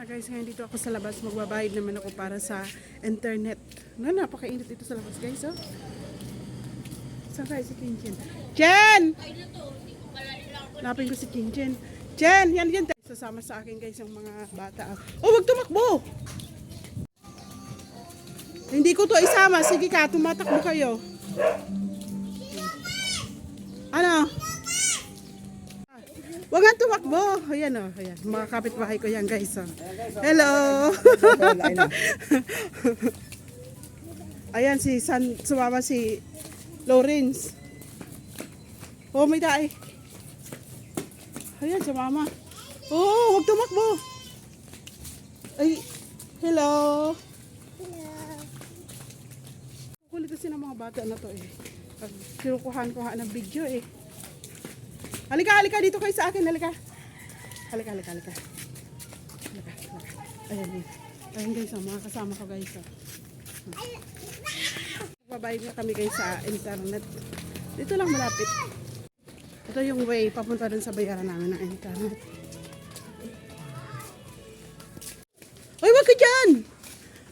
Na guys, ngayon dito ako sa labas, magbabayad naman ako para sa internet. Na, napakainit dito sa labas guys, oh. Saan kaya si Kinchin? Jen! Napin ko si Kinchin. Jen, yan yan. Sasama sa akin guys yung mga bata. Oh, wag tumakbo! Hindi ko to isama. Sige ka, tumatakbo kayo. Ano? Huwag nga tumakbo. Ayan o. Ayan. Mga kapitbahay ko yan guys. Oh. Hello. Ayan si San, sumama si Lawrence. Oh, may dae. Ayan, sumama. Oh, huwag tumakbo. Ay, hello. Kulit kasi ng mga bata na to eh. Pag kinukuhan ko ng video eh. Halika, halika dito kayo sa akin, halika. Halika, halika, halika. Halika, halika. Ayan, ayan. Ayan guys, oh, mga kasama ko guys. Oh. Babayad na kami guys sa internet. Dito lang malapit. Ito yung way papunta dun sa bayaran namin ng internet. Ay, wag ka dyan!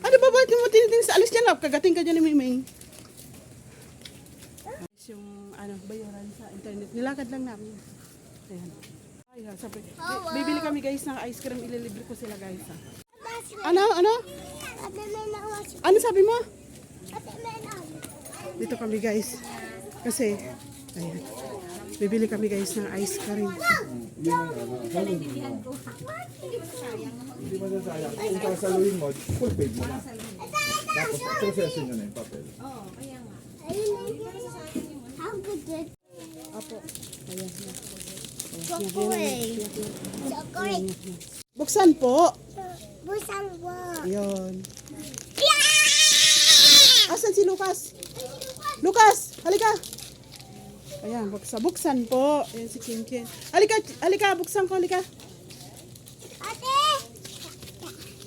Ano ba ba mo tinitingin sa alis dyan? Lap? Kagating ka dyan ni Miming. Yung ano, bayaran sa internet. Nilakad lang namin. Ayan. Ay, ha, sabi. bi- Bibili kami guys ng ice cream. Ililibre ko sila guys. Ha. Ano? Ano? Ano sabi mo? Dito kami guys. Kasi, ayan. Bibili kami guys ng ice cream. Hindi mo nasayang. Kung sasaluhin mo, full paid mo na. Tapos proseso nyo na yung papel. Apo. Ayan. Chocolate. Chocolate. Buksan po. Busang po. Ayun. Asan si Lucas? Lucas, halika. Ayan, buksan, buksan po. Ayan si Kim Kim. Halika, halika, buksan ko, halika. Ate!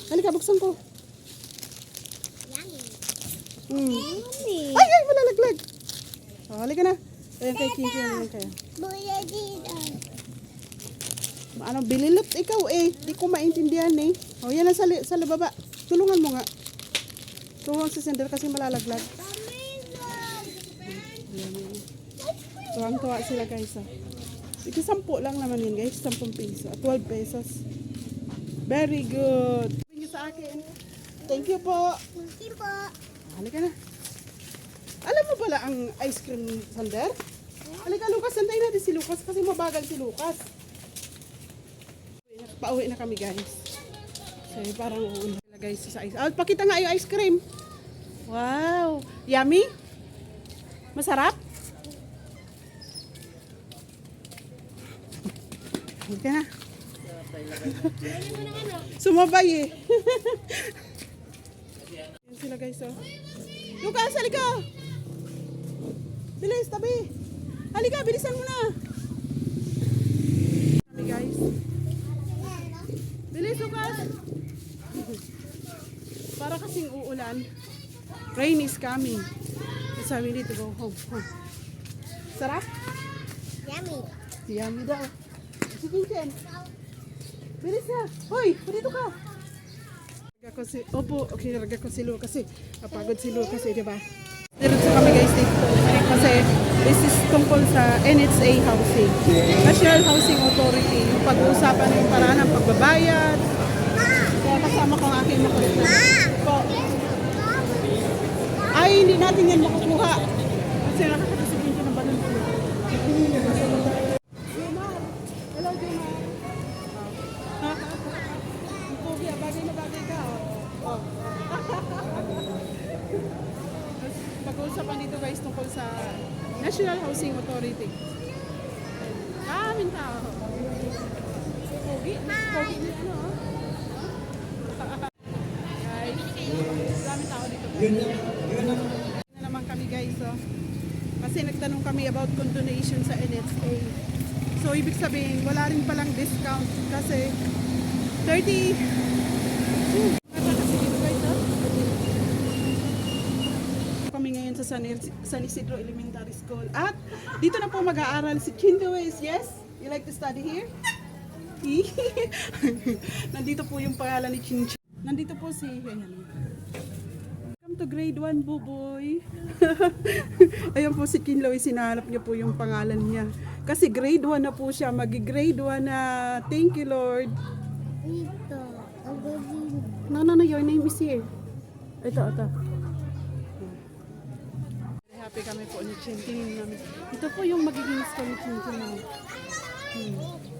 Halika, buksan ko. Yummy. Ay, ay, malalaglag. Oh, halika na. Ayan kay Kim Kim naman kayo. Buya dito. Ano, bililot ikaw eh. Di ko maintindihan eh. O, yan na sa, sa lababa. Tulungan mo nga. Tulungan si Sender kasi malalaglag. Tuwang-tuwa sila guys. Ah. Ito sampu lang naman yun guys. 10 piso. At 12 pesos. Very good. Thank you sa akin. Thank you po. Hindi po. Halika na. Alam mo pala ang ice cream sander? Halika Lucas, santayin natin si Lucas kasi mabagal si Lucas. Pauwi na kami guys. So parang sila guys sa ice. Ah, pakita nga yung ice cream. Wow. Yummy? Masarap? Halika na. Sumabay eh. Yan sila guys oh. Lucas, halika! Bilis, tabi! Halika, bilisan mo na! Tabi guys. Bilis, Lucas! Para kasing uulan. Rain is coming. So we need to go home. home. Sarap? Yummy. Yummy daw. Sige, Chen. Bilis na. Hoy, dito ka. Larga ko si, opo, okay, larga ko si Lu kasi kapagod si Lu kasi, di ba? Kasi this is tungkol sa NHA Housing. National Housing Authority. Yung pag-uusapan yung paraan ng pagbabayad. Kaya kasama ko ang aking makulit na. Po. Ay, hindi natin yan makukuha. Kasi nakakasikin Pag-uusapan dito guys tungkol sa National Housing Authority. Kaming tao. Pogi. Pogi na ano. Guys, daming tao dito. Na naman kami guys, oh. Kasi nagtanong kami about condonation sa NHA. So, ibig sabihin, wala rin palang discount kasi 30... Hmm, bata kasi dito guys, oh. Kami ngayon sa San, San Isidro Elementary School. At dito na po mag-aaral si Chindoes. Yes? You like to study here? Nandito po yung pangalan ni Chin Chin. Nandito po si... Welcome to grade 1, Buboy. Ayan po si Kinloy, sinahanap niya po yung pangalan niya. Kasi grade 1 na po siya, magi-grade 1 na. Thank you, Lord. Dito. No, no, no, your name is here. Ito, ito. Happy kami po ni Chin. Tingin namin. Ito po yung magiging school ni Chin Chin. Hmm.